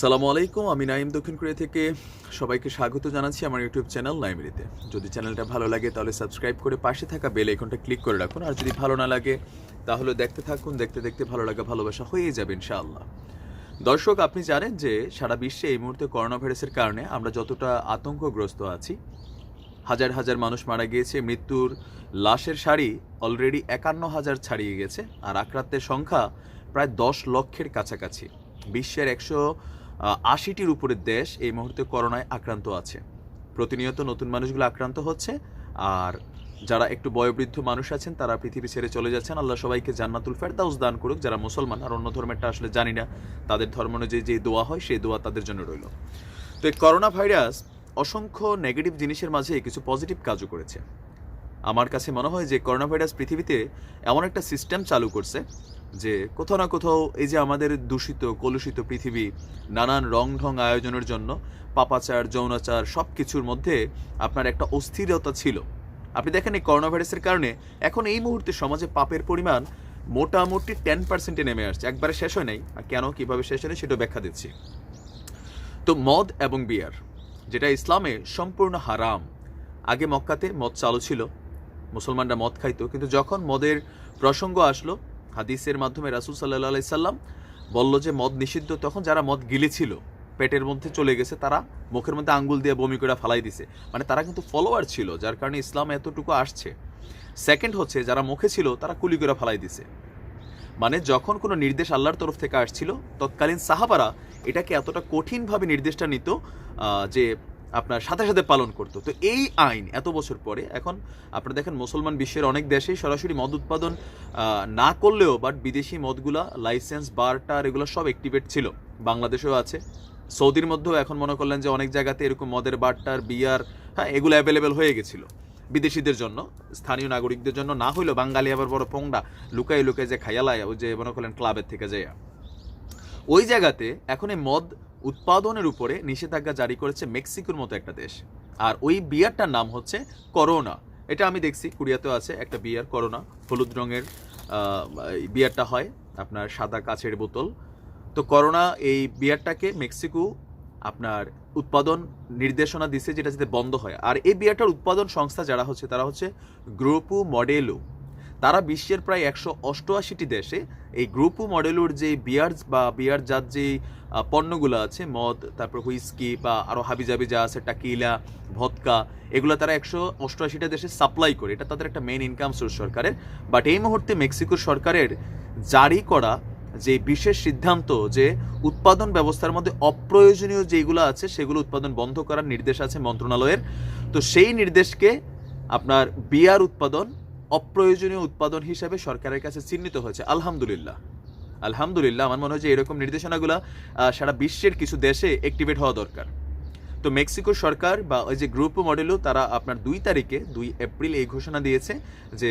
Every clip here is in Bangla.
সালামু আলাইকুম, আমি নাইম দক্ষিণ কোরিয়া থেকে সবাইকে স্বাগত জানাচ্ছি আমার ইউটিউব চ্যানেল নাইমরিতে যদি চ্যানেলটা ভালো লাগে তাহলে সাবস্ক্রাইব করে পাশে থাকা বেল আইকনটা ক্লিক করে রাখুন, আর যদি ভালো না লাগে তাহলে দেখতে থাকুন, দেখতে দেখতে ভালো লাগা ভালোবাসা হয়েই যাবে ইনশাআল্লাহ। দর্শক, আপনি জানেন যে সারা বিশ্বে এই মুহূর্তে করোনা ভাইরাসের কারণে আমরা যতটা আতঙ্কগ্রস্ত আছি, হাজার হাজার মানুষ মারা গিয়েছে, মৃত্যুর লাশের সারি অলরেডি একান্ন হাজার ছাড়িয়ে গেছে, আর আক্রান্তের সংখ্যা প্রায় দশ লক্ষের কাছাকাছি। বিশ্বের একশো আশিটির উপরের দেশ এই মুহূর্তে করোনায় আক্রান্ত আছে। প্রতিনিয়ত নতুন মানুষগুলো আক্রান্ত হচ্ছে, আর যারা একটু বয়োবৃদ্ধ মানুষ আছেন, তারা পৃথিবী ছেড়ে চলে যাচ্ছেন। আল্লাহ সবাইকে জান্নাতুল ফেরদাউস দান করুক। যারা মুসলমান, আর অন্য ধর্মেরটা আসলে জানি না, তাদের ধর্ম অনুযায়ী যে দোয়া হয়, সেই দোয়া তাদের জন্য রইল। তো এই করোনা ভাইরাস অসংখ্য নেগেটিভ জিনিসের মাঝে কিছু পজিটিভ কাজও করেছে। আমার কাছে মনে হয় যে করোনা ভাইরাস পৃথিবীতে এমন একটা সিস্টেম চালু করছে যে কোথাও না কোথাও এই যে আমাদের দূষিত, কলুষিত পৃথিবী, নানান রং ঢং আয়োজনের জন্য পাপাচার, যৌনাচার সব কিছুর মধ্যে আপনার একটা অস্থিরতা ছিল। আপনি দেখেন এই করোনা ভাইরাসের কারণে এখন এই মুহূর্তে সমাজে পাপের পরিমাণ মোটামুটি টেন পার্সেন্টে নেমে আসছে। একবারে শেষ হয় নাই, আর কেন, কীভাবে শেষ হয় সেটা ব্যাখ্যা দিচ্ছি। তো মদ এবং বিয়ার, যেটা ইসলামে সম্পূর্ণ হারাম। আগে মক্কাতে মদ চালু ছিল, মুসলমানরা মদ খাইতো, কিন্তু যখন মদের প্রসঙ্গ আসলো হাদিসের মাধ্যমে রাসুল সাল্লাহ আলাই সাল্লাম বলল যে, মদ নিষিদ্ধ। তখন যারা মদ গিলেছিল, পেটের মধ্যে চলে গেছে, তারা মুখের মধ্যে আঙ্গুল দিয়ে বমি করে ফালাই দিছে। মানে তারা কিন্তু ফলোয়ার ছিল, যার কারণে ইসলাম এতটুকু আসছে। সেকেন্ড হচ্ছে, যারা মুখে ছিল, তারা কুলি করে ফালাই দিছে। মানে যখন কোনো নির্দেশ আল্লাহর তরফ থেকে আসছিল, তৎকালীন সাহাবারা এটাকে এতটা কঠিনভাবে নির্দেশটা নিত যে আপনার সাথে সাথে পালন করতো। তো এই আইন এত বছর পরে, এখন আপনারা দেখেন মুসলমান বিশ্বের অনেক দেশেই সরাসরি মদ উৎপাদন না করলেও বাট বিদেশি মদগুলা লাইসেন্স বারটার এগুলো সব অ্যাক্টিভেট ছিল। বাংলাদেশেও আছে। সৌদির মধ্যেও এখন মনে করলেন যে অনেক জায়গাতে এরকম মদের বারটার বিয়ার হ্যাঁ এগুলো অ্যাভেলেবেল হয়ে গেছিল। বিদেশিদের জন্য, স্থানীয় নাগরিকদের জন্য, না হইলেও বাঙালি আবার বড় পোংডা লুকাই লুকাই যে খাইয়ালায় ওই যে মনে করলেন ক্লাবের থেকে যাইয়া। ওই জায়গাতে এখন এই মদ উৎপাদনের উপরে নিষেধাজ্ঞা জারি করেছে মেক্সিকোর মতো একটা দেশ। আর ওই বিয়ারটার নাম হচ্ছে করোনা। এটা আমি দেখছি, কুড়িয়াতেও আছে একটা বিয়ার, করোনা। হলুদ রঙের বিয়ারটা হয় আপনার সাদা কাচের বোতল। তো করোনা এই বিয়ারটাকে মেক্সিকো আপনার উৎপাদন নির্দেশনা দিছে যেটা যাতে বন্ধ হয়। আর এই বিয়ারটার উৎপাদন সংস্থা যারা হচ্ছে, তারা হচ্ছে গ্রোপু মডেলো তারা বিশ্বের প্রায় একশো অষ্টআশিটি দেশে এই গ্রুপু মডেলুর যে বিয়ার বা বিয়ার জাত যে পণ্যগুলো আছে, মদ, তারপর হুইস্কি বা আরও হাবিজাবি যা আছে, টাকিলা, ভদকা, এগুলো তারা একশো অষ্টআশিটা দেশে সাপ্লাই করে। এটা তাদের একটা মেইন ইনকাম সোর্স সরকারের। বাট এই মুহূর্তে মেক্সিকো সরকারের জারি করা যে বিশেষ সিদ্ধান্ত যে উৎপাদন ব্যবস্থার মধ্যে অপ্রয়োজনীয় যেগুলো আছে, সেগুলো উৎপাদন বন্ধ করার নির্দেশ আছে মন্ত্রণালয়ের। তো সেই নির্দেশকে আপনার বিয়ার উৎপাদন অপ্রয়োজনীয় উৎপাদন হিসেবে সরকারের কাছে চিহ্নিত হয়েছে। আলহামদুলিল্লাহ। আলহামদুলিল্লাহ আমার মনে হয় যে এরকম নির্দেশনাগুলো সারা বিশ্বের কিছু দেশে অ্যাক্টিভেট হওয়া দরকার। তো মেক্সিকো সরকার বা ওই যে গ্রুপ মডেলও তারা আপনার দুই তারিখে, দুই এপ্রিল এই ঘোষণা দিয়েছে যে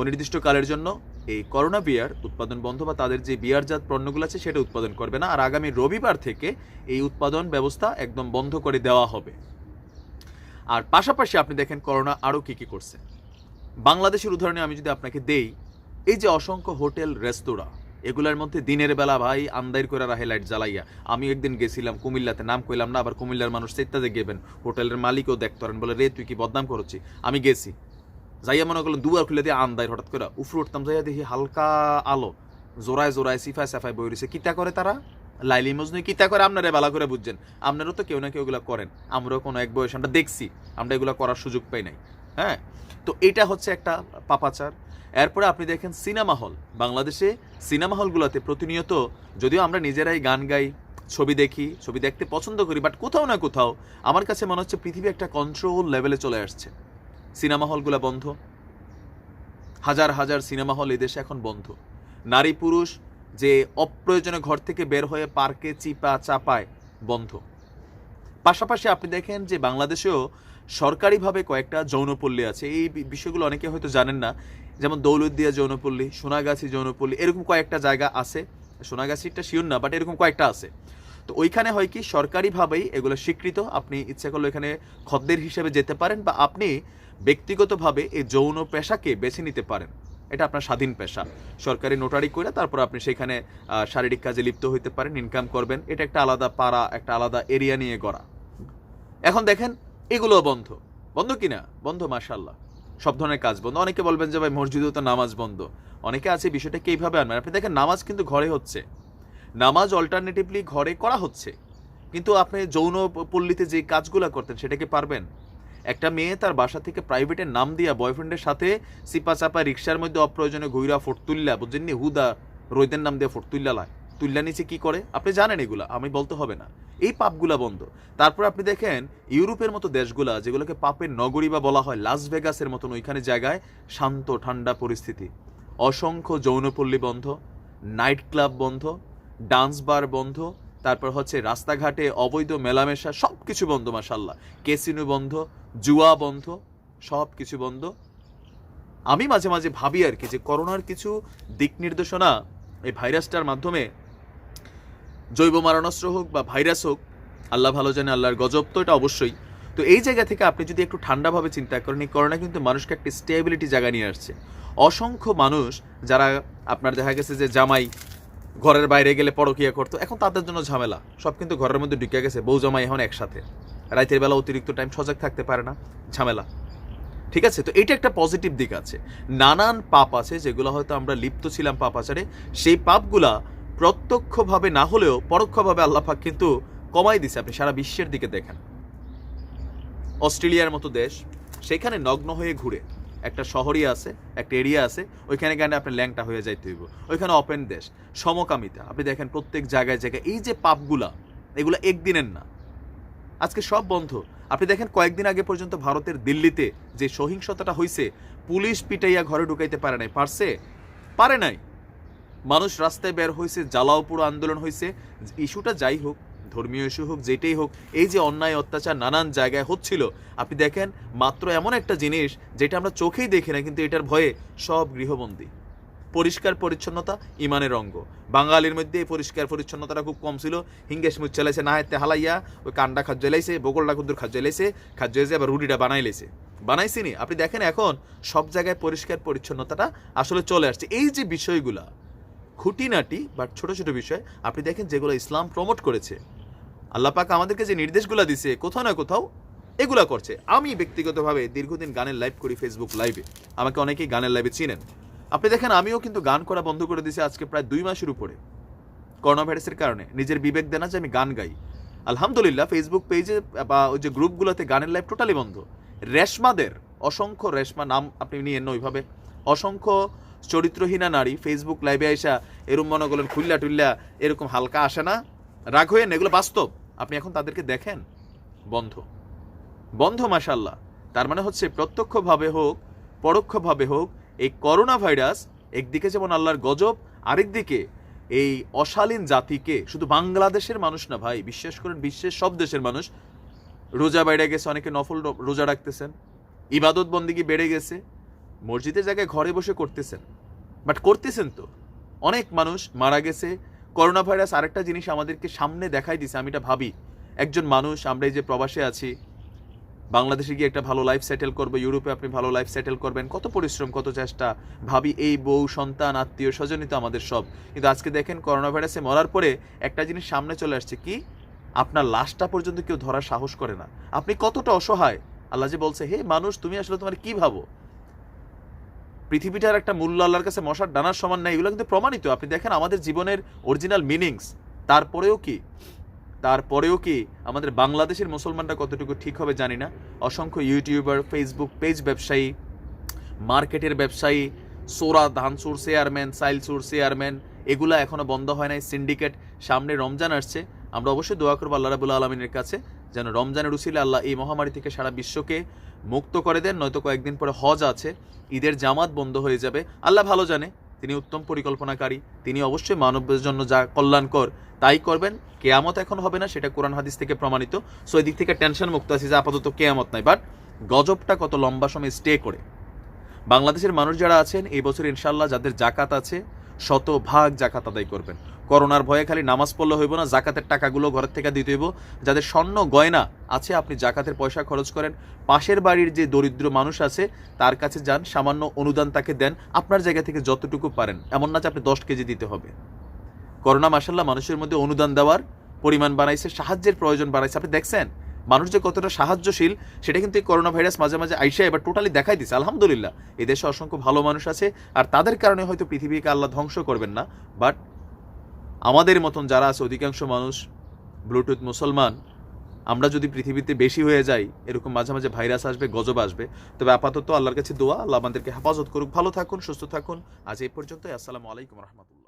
অনির্দিষ্টকালের জন্য এই করোনা বিয়ার উৎপাদন বন্ধ বা তাদের যে বিয়ারজাত পণ্যগুলো আছে সেটা উৎপাদন করবে না। আর আগামী রবিবার থেকে এই উৎপাদন ব্যবস্থা একদম বন্ধ করে দেওয়া হবে। আর পাশাপাশি আপনি দেখেন করোনা আরও কী কী করছে। বাংলাদেশের উদাহরণে আমি যদি আপনাকে দেই, এই যে অসংখ্য হোটেল, রেস্তোরাঁ, এগুলার মধ্যে দিনের বেলা ভাই আন্দাইর করে রাহে লাইট জ্বালাইয়া, আমি একদিন গেছিলাম কুমিল্লাতে, নাম কইলাম না, আবার কুমিল্লার মানুষ চেত্তাতে গেবেন, হোটেলের মালিকও দেখতে পারেন, বলে, রে, তুই কি বদনাম করছি আমি গেছি। যাইয়া মনে করলাম দুয়ার খুলে দিয়ে আন্দাই হঠাৎ করে উফরে উঠতাম, যাইয়া দেখি হালকা আলো, জোড়ায় জোড়ায় সিফায় সাফায় বই রয়েছে কিতা করে তারা? লাইলি মজনু, কিতা করে আপনারা ভালো করে বুঝছেন? আপনারও তো কেউ না কেউ এগুলো করেন। আমরাও কোনো এক বয়স আমরা দেখছি, আমরা এগুলো করার সুযোগ পাই নাই। হ্যাঁ? তো এটা হচ্ছে একটা পাপাচার। এরপরে আপনি দেখেন সিনেমা হল। বাংলাদেশে সিনেমা হলগুলোতে প্রতিনিয়ত যদিও আমরা নিজেরাই গান গাই, ছবি দেখি, ছবি দেখতে পছন্দ করি বাট কোথাও না কোথাও আমার কাছে মনে হচ্ছে পৃথিবী একটা কন্ট্রোল লেভেলে চলে আসছে। সিনেমা হলগুলো বন্ধ। হাজার হাজার সিনেমা হল এদেশে এখন বন্ধ। নারী পুরুষ যে অপ্রয়োজনে ঘর থেকে বের হয়ে পার্কে চিপা চাপায় বন্ধ। পাশাপাশি আপনি দেখেন যে বাংলাদেশেও সরকারিভাবে কয়েকটা যৌনপল্লী আছে। এই বিষয়গুলো অনেকে হয়তো জানেন না। যেমন দৌলতদিয়া যৌনপল্লী, সোনাগাছি যৌনপল্লী, এরকম কয়েকটা জায়গা আছে। সোনাগাছিটা শিওর না বাট এরকম কয়েকটা আছে। তো ওইখানে হয় কি, সরকারিভাবেই এগুলো স্বীকৃত। আপনি ইচ্ছা করলে এখানে খদ্দের হিসেবে যেতে পারেন বা আপনি ব্যক্তিগতভাবে এই যৌন পেশাকে বেছে নিতে পারেন। এটা আপনার স্বাধীন পেশা। সরকারি নোটারি করে তারপর আপনি সেখানে শারীরিক কাজে লিপ্ত হইতে পারেন ইনকাম করবেন। এটা একটা আলাদা পাড়া, একটা আলাদা এরিয়া নিয়ে গড়া। এখন দেখেন এগুলো বন্ধ। বন্ধ কিনা? বন্ধ মাশাল্লাহ সব ধরনের কাজ বন্ধ। অনেকে বলবেন যে, ভাই, মসজিদেও তো নামাজ বন্ধ। অনেকে আছে বিষয়টাকে এইভাবে আনবেন? আপনি দেখেন, নামাজ কিন্তু ঘরে হচ্ছে। নামাজ অল্টারনেটিভলি ঘরে করা হচ্ছে। কিন্তু আপনি যৌন পল্লীতে যে কাজগুলো করতেন সেটাকে পারবেন? একটা মেয়ে তার বাসা থেকে প্রাইভেটের নাম দিয়া বয়ফ্রেন্ডের সাথে সিপা চাপা রিক্সার মধ্যে অপ্রয়োজনে ঘুইরা ফোরতুল্লা বুঝছেননি হুদা রোদের নাম দিয়ে ফোরতুল্লা লায় তুল্লা নিচে কি করে? আপনি জানেন এগুলা, আমি বলতে হবে না। এই পাপগুলা বন্ধ। তারপর আপনি দেখেন, ইউরোপের মতো দেশগুলা, যেগুলোকে পাপের নগরী বা বলা হয় লাস ভেগাসের মতন ওইখানে জায়গায় শান্ত, ঠান্ডা পরিস্থিতি। অসংখ্য যৌনপল্লী বন্ধ, নাইট ক্লাব বন্ধ, ডান্স বার বন্ধ, তারপর হচ্ছে রাস্তাঘাটে অবৈধ মেলামেশা সব কিছু বন্ধ মাসাল্লাহ কেসিনো বন্ধ, জুয়া বন্ধ সব কিছু বন্ধ। আমি মাঝে মাঝে ভাবি আর কি যে করোনার কিছু দিক নির্দেশনা এই ভাইরাসটার মাধ্যমে জৈব মারণাস্ত্র হোক বা ভাইরাস হোক, আল্লাহ ভালো জানে আল্লাহর গজব, তো এটা অবশ্যই। তো এই জায়গা থেকে আপনি যদি একটু ঠান্ডাভাবে চিন্তা করেন, এই করোনা কিন্তু মানুষকে একটা স্টেবিলিটি জায়গা নিয়ে আসছে। অসংখ্য মানুষ যারা আপনার দেখা গেছে যে জামাই ঘরের বাইরে গেলে পরকিয়া করতো, এখন তাদের জন্য ঝামেলা। সব কিন্তু ঘরের মধ্যে ঢুকে গেছে, বউ জামাই এখন একসাথে। রাতের বেলা অতিরিক্ত টাইম সজাগ থাকতে পারে না, ঝামেলা। ঠিক আছে? তো এটা একটা পজিটিভ দিক আছে। নানান পাপ আছে যেগুলো হয়তো আমরা লিপ্ত ছিলাম পাপ আচারে, সেই পাপগুলা প্রত্যক্ষভাবে না হলেও পরোক্ষভাবে আল্লাহ পাক কিন্তু কমাই দিছে। আপনি সারা বিশ্বের দিকে দেখেন। অস্ট্রেলিয়ার মতো দেশ, সেখানে নগ্ন হয়ে ঘুরে একটা শহরই আছে, একটা এরিয়া আছে, ওইখানে গেলে আপনি ল্যাংটা হয়ে যাইতে হইব। ওইখানে ওপেন দেশ, সমকামিতা। আপনি দেখেন প্রত্যেক জায়গায় জায়গায় এই যে পাপগুলা, এগুলো একদিনের না। আজকে সব বন্ধ। আপনি দেখেন কয়েকদিন আগে পর্যন্ত ভারতের দিল্লিতে যে সহিংসতাটা হয়েছে পুলিশ পিটাইয়া ঘরে ঢুকাইতে পারে নাই, পারছে? পারে নাই। মানুষ রাস্তায় বের হয়েছে জ্বালাও পুরো আন্দোলন হয়েছে ইস্যুটা যাই হোক, ধর্মীয় ইস্যু হোক, যেটাই হোক, এই যে অন্যায়, অত্যাচার নানান জায়গায় হচ্ছিল। আপনি দেখেন, মাত্র এমন একটা জিনিস যেটা আমরা চোখেই দেখি না, কিন্তু এটার ভয়ে সব গৃহবন্দী। পরিষ্কার পরিচ্ছন্নতা ইমানের অঙ্গ। বাঙালির মধ্যে এই পরিষ্কার পরিচ্ছন্নতাটা খুব কম ছিল। হিঙ্গেশ মুচ চালাইছে না হাতে হালাইয়া, ওই কান্ডা খাদ্য লাইছে বগলটা কুদ্দুর খাদ্য লাইছে খাদ্য এসে আবার রুটিটা বানাই লাইছে বানাইছিনি আপনি দেখেন এখন সব জায়গায় পরিষ্কার পরিচ্ছন্নতাটা আসলে চলে আসছে। এই যে বিষয়গুলা খুঁটিনাটি বাট ছোট ছোট বিষয়, আপনি দেখেন যেগুলো ইসলাম প্রমোট করেছে। আল্লাহ পাক আমাদেরকে যে নির্দেশগুলো দিছে, কোথাও না কোথাও এগুলা করছে। আমি ব্যক্তিগতভাবে দীর্ঘদিন গানের লাইভ করি ফেসবুক লাইভে আমাকে অনেকেই গানের লাইভে চিনেন। আপনি দেখেন, আমিও কিন্তু গান করা বন্ধ করে দিয়েছি আজকে প্রায় দুই মাসের উপরে। করোনা ভাইরাসের কারণে। নিজের বিবেক দেনা যে আমি গান গাই। আলহামদুলিল্লাহ ফেসবুক পেজে বা ওই যে গ্রুপগুলোতে গানের লাইভ টোটালি বন্ধ। রেশমাদের, অসংখ্য রেশমা নাম আপনি নিয়েন না ওইভাবে। অসংখ্য চরিত্রহীনা নারী ফেসবুক লাইভে আইসা এরম মনে করলেন খুল্লা টুল্লা, এরকম হালকা আসে না। রাগ হয়ে এগুলো বাস্তব। আপনি এখন তাদেরকে দেখেন। বন্ধ। বন্ধ মাসাল্লাহ তার মানে হচ্ছে প্রত্যক্ষভাবে হোক, পরোক্ষভাবে হোক, এই করোনা ভাইরাস একদিকে যেমন আল্লাহর গজব, আরেকদিকে এই অশালীন জাতিকে, শুধু বাংলাদেশের মানুষ না ভাই, বিশ্বাস করেন বিশ্বের সব দেশের মানুষ, রোজা বেড়ে গেছে, অনেকে নফল রোজা রাখতেছেন ইবাদত বন্দিগি বেড়ে গেছে। মসজিদের জায়গায় ঘরে বসে করতেছেন। বাট করতেছেন তো। অনেক মানুষ মারা গেছে। করোনা ভাইরাস আরেকটা জিনিস আমাদেরকে সামনে দেখাই দিছে, আমি এটা ভাবি। একজন মানুষ, আমরা এই যে প্রবাসে আছি, বাংলাদেশে গিয়ে একটা ভালো লাইফ সেটেল করব, ইউরোপে আপনি ভালো লাইফ সেটেল করবেন, কত পরিশ্রম, কত চেষ্টা। ভাবি এই বউ, সন্তান, আত্মীয়, স্বজনই তো আমাদের সব। কিন্তু আজকে দেখেন করোনা ভাইরাসে মরার পরে একটা জিনিস সামনে চলে আসছে কি? আপনার লাশটা পর্যন্ত কেউ ধরার সাহস করে না। আপনি কতটা অসহায়। আল্লাহ যে বলছে, হে মানুষ, তুমি আসলে তোমার কি ভাবো? পৃথিবীটার একটা মূল্য আল্লাহর কাছে মশার ডানার সমান নাই, এগুলো কিন্তু প্রমাণিত। আপনি দেখেন আমাদের জীবনের অরিজিনাল মিনিংস তারপরেও কি? তারপরেও কি আমাদের বাংলাদেশের মুসলমানরা কতটুকু ঠিক হবে জানি না। অসংখ্য ইউটিউবার ফেসবুক পেজ ব্যবসায়ী মার্কেটের ব্যবসায়ী, সোরা ধানসুর চেয়ারম্যান সাইলসুর চেয়ারম্যান এগুলা এখনও বন্ধ হয় নাই সিন্ডিকেট সামনে রমজান আসছে, আমরা অবশ্যই দোয়া করব আল্লাহ রাবুল্লাহ আলমিনের কাছে। যেন রমজানের উসিলে আল্লাহ এই মহামারী থেকে সারা বিশ্বকে মুক্ত করে দেন, নয়তো কয়েকদিন পরে হজ আছে, ঈদের জামাত বন্ধ হয়ে যাবে। আল্লাহ ভালো জানে, তিনি উত্তম পরিকল্পনাকারী, তিনি অবশ্যই মানবের জন্য যা কল্যাণকর তাই করবেন। কেয়ামত এখন হবে না, সেটা কোরআন হাদিস থেকে প্রমাণিত। সো এই দিক থেকে টেনশন মুক্ত আছি যে আপাতত কেয়ামত নাই, বাট গজবটা কত লম্বা সময় স্টে করে। বাংলাদেশের মানুষ যারা আছেন, এই বছর ইনশাল্লাহ যাদের জাকাত আছে শতভাগ জাকাত আদায় করবেন। করোনার ভয়ে খালি নামাজ পড়লে হইব না, জাকাতের টাকাগুলো ঘরের থেকে দিতে হইব। যাদের স্বর্ণ গয়না আছে, আপনি জাকাতের পয়সা খরচ করেন। পাশের বাড়ির যে দরিদ্র মানুষ আছে, তার কাছে যান, সামান্য অনুদান তাকে দেন, আপনার জায়গা থেকে যতটুকু পারেন। এমন না যে আপনি দশ কেজি দিতে হবে। করোনা মাসাল্লাহ মানুষের মধ্যে অনুদান দেওয়ার পরিমাণ বাড়াইছে সাহায্যের প্রয়োজন বাড়াইছে আপনি দেখছেন? মানুষ যে কতটা সাহায্যশীল, সেটা কিন্তু এই করোনা ভাইরাস মাঝে মাঝে আইসা এবার টোটালি দেখাই দিচ্ছে আলহামদুলিল্লাহ, এই দেশে অসংখ্য ভালো মানুষ আছে, আর তাদের কারণে হয়তো পৃথিবীকে আল্লাহ ধ্বংস করবেন না। বাট আমাদের মতন যারা আছে, অধিকাংশ মানুষ, ব্লুটুথ মুসলমান, আমরা যদি পৃথিবীতে বেশি হয়ে যাই, এরকম মাঝে মাঝে ভাইরাস আসবে, গজব আসবে। তবে আপাতত আল্লাহর কাছে দোয়া, আল্লাহ আমাদেরকে হেফাজত করুক। ভালো থাকুন, সুস্থ থাকুন। আজ এই পর্যন্তই। আসসালামু আলাইকুম রহমতুল্লাহ।